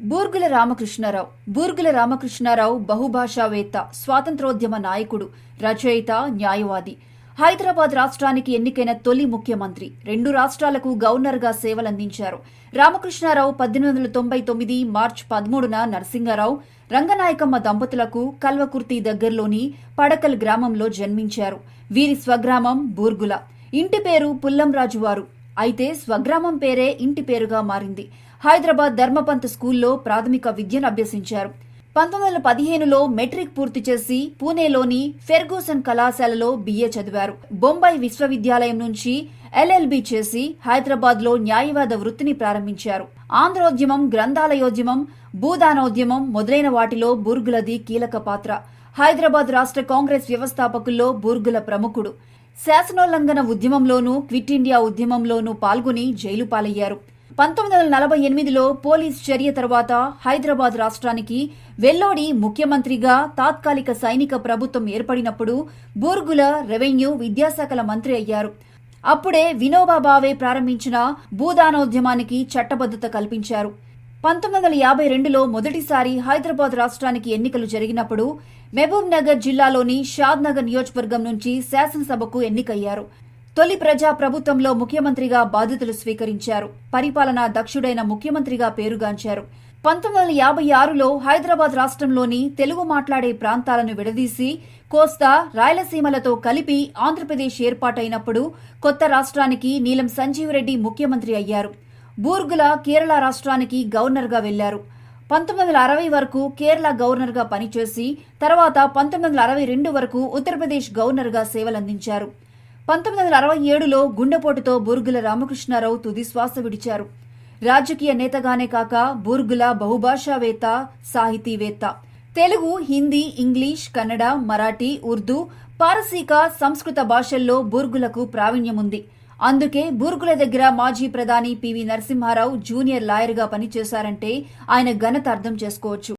బూర్గుల రామకృష్ణారావు బూర్గుల రామకృష్ణారావు బహుభాషావేత్త స్వాతంత్రోద్యమ నాయకుడు రచయిత న్యాయవాది. హైదరాబాద్ రాష్ట్రానికి ఎన్నికైన తొలి ముఖ్యమంత్రి రెండు రాష్ట్రాలకు గవర్నర్గా సేవలందించారు. రామకృష్ణారావు పద్దెనిమిది వందల తొంభై తొమ్మిది మార్చి పదమూడున నరసింగారావు రంగనాయకమ్మ దంపతులకు కల్వకుర్తి దగ్గరలోని పడకల్ గ్రామంలో జన్మించారు. వీరి స్వగ్రామం బూర్గుల. ఇంటి పేరు పుల్లంరాజువారు. అయితే స్వగ్రామం పేరే ఇంటి పేరుగా మారింది. హైదరాబాద్ ధర్మపంత్ స్కూల్లో ప్రాథమిక విద్యను అభ్యసించారు. పంతొమ్మిది వందల పదిహేనులో మెట్రిక్ పూర్తి చేసి పూణేలోని ఫెర్గూసన్ కళాశాలలో బిఏ చదివారు. బొంబాయి విశ్వవిద్యాలయం నుంచి ఎల్ఎల్బి చేసి హైదరాబాద్లో న్యాయవాద వృత్తిని ప్రారంభించారు. ఆంధ్రోద్యమం గ్రంథాలయోద్యమం భూదానోద్యమం మొదలైన వాటిలో బూర్గులది కీలక పాత్ర. హైదరాబాద్ రాష్ట్ర కాంగ్రెస్ వ్యవస్థాపకుల్లో బూర్గుల ప్రముఖుడు. శాసనోల్లంఘన ఉద్యమంలోనూ క్విట్ ఇండియా ఉద్యమంలోనూ పాల్గొని జైలు పాలయ్యారు. పంతొమ్మిది వందల నలభై ఎనిమిదిలో పోలీస్ చర్య తర్వాత హైదరాబాద్ రాష్ట్రానికి వెల్లోడి ముఖ్యమంత్రిగా తాత్కాలిక సైనిక ప్రభుత్వం ఏర్పడినప్పుడు బూర్గుల రెవెన్యూ విద్యాశాఖల మంత్రి అయ్యారు. అప్పుడే వినోబా భావే ప్రారంభించిన భూదానోద్యమానికి చట్టబద్ధత కల్పించారు. పంతొమ్మిది వందల యాభై రెండులో మొదటిసారి హైదరాబాద్ రాష్ట్రానికి ఎన్నికలు జరిగినప్పుడు మహబూబ్ నగర్ జిల్లాలోని షాద్ నగర్ నియోజకవర్గం నుంచి శాసనసభకు ఎన్నికయ్యారు. తొలి ప్రజా ప్రభుత్వంలో ముఖ్యమంత్రిగా బాధ్యతలు స్వీకరించారు. పరిపాలనా దక్షుడైన ముఖ్యమంత్రిగా పేరుగాంచారు. పంతొమ్మిది వందల యాభై ఆరులో హైదరాబాద్ రాష్ట్రంలోని తెలుగు మాట్లాడే ప్రాంతాలను విడదీసి కోస్తా రాయలసీమలతో కలిపి ఆంధ్రప్రదేశ్ ఏర్పాటైనప్పుడు కొత్త రాష్ట్రానికి నీలం సంజీవరెడ్డి ముఖ్యమంత్రి అయ్యారు. బూర్గుల కేరళ రాష్ట్రానికి గవర్నర్గా వెళ్ళారు. పంతొమ్మిది వందల అరవై వరకు కేరళ గవర్నర్గా పనిచేసి తర్వాత పంతొమ్మిది వందల అరవై రెండు వరకు ఉత్తరప్రదేశ్ గవర్నర్గా సేవలందించారు. పంతొమ్మిది వందల అరవై ఏడులో గుండెపోటుతో బూర్గుల రామకృష్ణారావు తుది శ్వాస విడిచారు. రాజకీయ నేతగానే కాక బూర్గుల బహుభాషావేత్త సాహితీవేత్త. తెలుగు హిందీ ఇంగ్లీష్ కన్నడ మరాఠీ ఉర్దూ పారసీక సంస్కృత భాషల్లో బూర్గులకు ప్రావీణ్యముంది. అందుకే బూర్గుల దగ్గర మాజీ ప్రధాని పివి నరసింహారావు జూనియర్ లాయర్గా పనిచేశారంటే ఆయన ఘనత అర్థం చేసుకోవచ్చు.